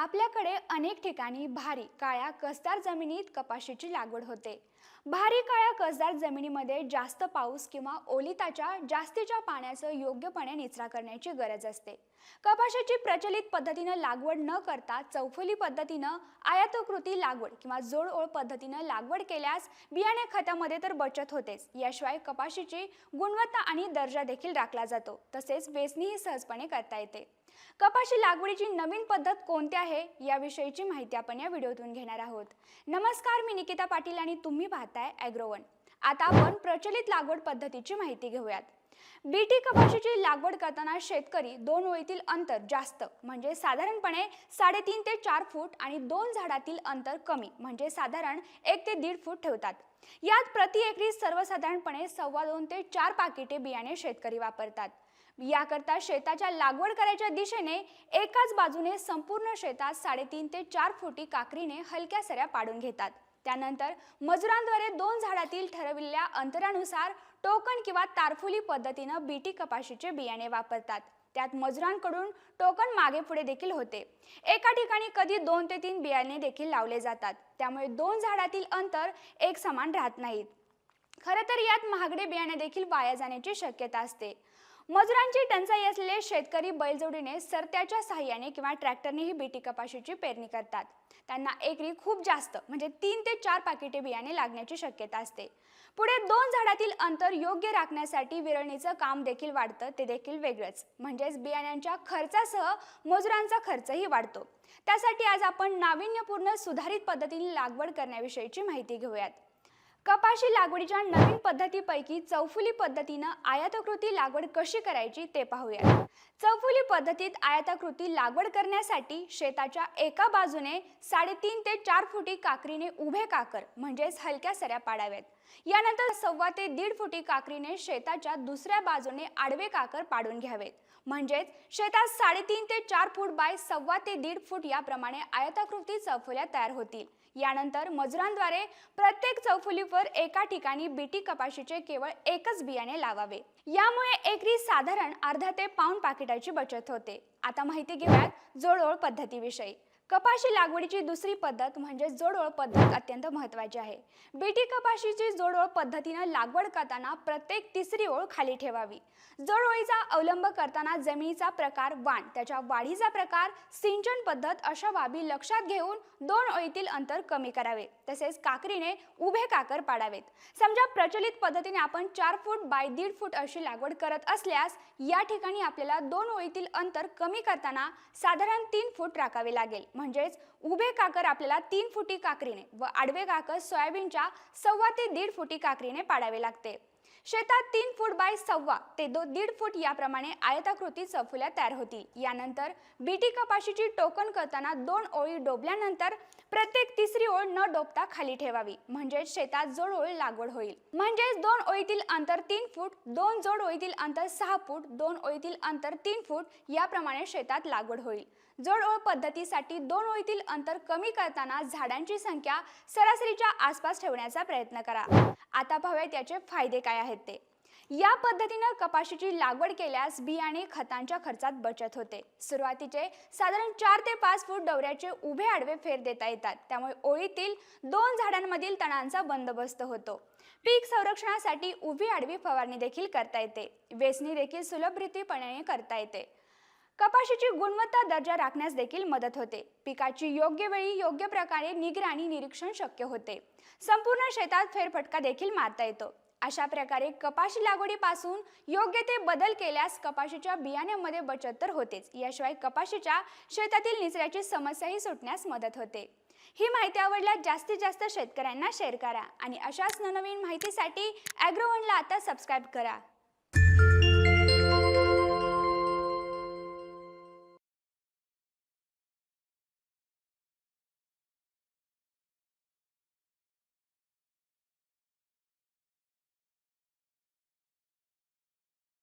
आपल्याकडे अनेक ठिकाणी भारी काळ्या कसदार जमिनीत कपाशीची लागवड होते. भारी काळ्या कसदार जमिनीमध्ये जास्त पाऊस किंवा ओलिताच्या जास्तीच्या पाण्याचं योग्यपणे निचरा करण्याची गरज असते. कपाशीची प्रचलित पद्धतीनं लागवड न करता चौफुली पद्धतीनं आयातकृती लागवड किंवा जोडओळ पद्धतीनं लागवड केल्यास बियाणे खतामध्ये तर बचत होतेच. याशिवाय कपाशीची गुणवत्ता आणि दर्जा देखील राखला जातो. तसेच वेचणीही सहजपणे करता येते. कपाशी लागवडीची नवीन पद्धत कोणती आहे? याविषयीची माहिती आपण या व्हिडिओतून घेणार आहोत. नमस्कार मी निकिता पाटील आणि तुम्ही पाहता पाहताय ॲग्रोवन. आता आपण प्रचलित लागवड पद्धतीची माहिती घेऊयात. बीटी कपाशीची लागवड करताना शेतकरी दोन ओळीतील अंतर जास्त म्हणजे साधारणपणे साडेतीन ते चार फूट आणि दोन झाडातील अंतर कमी म्हणजे साधारण एक ते दीड फूट ठेवतात. यात प्रति एकरी सर्वसाधारणपणे सव्वा दोन ते चार पाकिटे बियाणे शेतकरी वापरतात. याकरता शेताच्या लागवड करायच्या दिशेने एकाच बाजूने संपूर्ण शेतात साडेतीन ते चार फुटी काकरीने हलक्या सऱ्या पाडून घेतात. त्यानंतर मजुरांद्वारे दोन झाडातील ठरविलेल्या अंतरानुसार टोकन किंवा तारफुली पद्धतीनं बीटी कपाशीचे बियाणे वापरतात. त्यात मजुरांकडून टोकन मागे पुढे देखील होते. एका ठिकाणी कधी दोन ते तीन बियाणे देखील लावले जातात. त्यामुळे दोन झाडातील अंतर एक समान राहत नाहीत. खरं तर यात महागडे बियाणे देखील वाया जाण्याची शक्यता असते. मजुरांची टंचाई असलेले शेतकरी बैलजोडीने सरत्याच्या सहाय्याने किंवा ट्रॅक्टरने ही बीटी कपाशीची पेरणी करतात. त्यांना एकरी खूप जास्त म्हणजे तीन ते चार पाकिटे बियाणे लागण्याची शक्यता असते. पुढे दोन झाडातील अंतर योग्य राखण्यासाठी विरळणीचं काम देखील वाढतं ते देखील वेगळंच. म्हणजेच बियाण्यांच्या खर्चासह मजुरांचा खर्चही वाढतो. त्यासाठी आज आपण नाविन्यपूर्ण सुधारित पद्धतीने लागवड करण्याविषयीची माहिती घेऊयात. कपाशी लागवडीच्या नवीन पद्धतीपैकी चौफुली पद्धतीनं आयताकृती लागवड कशी करायची ते पाहूया चौफुली पद्धतीत आयताकृती लागवड करण्यासाठी शेताच्या एका बाजूने साडेतीन ते चार फुटी काकरीने उभे काकर म्हणजेच हलक्या सऱ्या पाडाव्यात. यानंतर सव्वा ते दीड फुटी काकरीने शेताच्या दुसऱ्या बाजूने आडवे काकर पाडून घ्यावेत. म्हणजेच शेतात साडेतीन ते चार फूट बाय सव्वा ते दीड फूट याप्रमाणे आयताकृती चौफुल्या तयार होतील. यानंतर मजुरांद्वारे प्रत्येक चौफुलीवर एका ठिकाणी बीटी कपाशीचे केवळ एकच बियाणे लावावे. यामुळे एकरी साधारण अर्धा ते पाऊण पाकिटाची बचत होते. आता माहिती घेऊयात जोडओळ पद्धतीविषयी. कपाशी लागवडीची दुसरी पद्धत म्हणजे जोडओळ पद्धत अत्यंत महत्त्वाची आहे. बीटी कपाशीची जोडओळ पद्धतीनं लागवड करताना प्रत्येक तिसरी ओळ खाली ठेवावी. जोडओळीचा अवलंब करताना जमिनीचा प्रकार वाण त्याच्या वाढीचा प्रकार सिंचन पद्धत अशा बाबी लक्षात घेऊन दोन ओळीतील अंतर कमी करावे. तसेच काकरीने उभे काकर पाडावेत. समजा प्रचलित पद्धतीने आपण चार फूट बाय दीड फूट अशी लागवड करत असल्यास या ठिकाणी आपल्याला दोन ओळीतील अंतर कमी करताना साधारण तीन फूट राखावे लागेल. म्हणजेच उभे काकर आपल्याला तीन फुटी काकरीने व आडवे काकर सोयाबीनच्या सव्वा ते दीड फुटी काकरीने पाडावे लागते. शेतात तीन फूट बाय सव्वा ते दो दीड फूट याप्रमाणे आयताकृती चफुल्या तयार होतील. यानंतर बीटी कपाशीची टोकन करताना दोन ओळी डोबल्यानंतर प्रत्येक तिसरी ओळ न डोबता खाली ठेवावी. म्हणजेच शेतात जोड ओळी लागवड होईल. म्हणजेच दोन ओळीतील अंतर तीन फूट दोन जोड ओळीतील अंतर सहा फूट दोन ओळीतील अंतर तीन फूट याप्रमाणे शेतात लागवड होईल. जोड ओळ पद्धतीसाठी दोन ओळीतील अंतर कमी करताना झाडांची संख्या सरासरीच्या आसपास ठेवण्याचा प्रयत्न करा. आता पाहूयात याचे फायदे काय आहेत ते. या पद्धतीनं कपाशीची लागवड केल्यास बियाणे खतांच्या खर्चात बचत होते. सुरुवातीचे साधारण चार ते पाच फूट डवऱ्याचे उभे आडवे फेर देता येतात. त्यामुळे ओळीतील दोन झाडांमधील तणांचा बंदोबस्त होतो. पीक संरक्षणासाठी उभी आडवी फवारणी देखील करता येते. वेचणी देखील सुलभरितीपणे करता येते. कपाशीची गुणवत्ता दर्जा राखण्यास देखील मदत होते. पिकाची योग्य वेळी योग्य प्रकारे निगराणी निरीक्षण शक्य होते. संपूर्ण शेतात फेरफटका देखील मारता येतो. अशा प्रकारे कपाशी लागवडीपासून योग्य ते बदल केल्यास कपाशीच्या बियाण्यामध्ये बचत तर होतेच. याशिवाय कपाशीच्या शेतातील निचऱ्याची समस्याही सुटण्यास मदत होते. ही माहिती आवडल्यास जास्तीत जास्त शेतकऱ्यांना शेअर करा आणि अशाच नवनवीन माहितीसाठी ॲग्रोवनला आता सबस्क्राईब करा.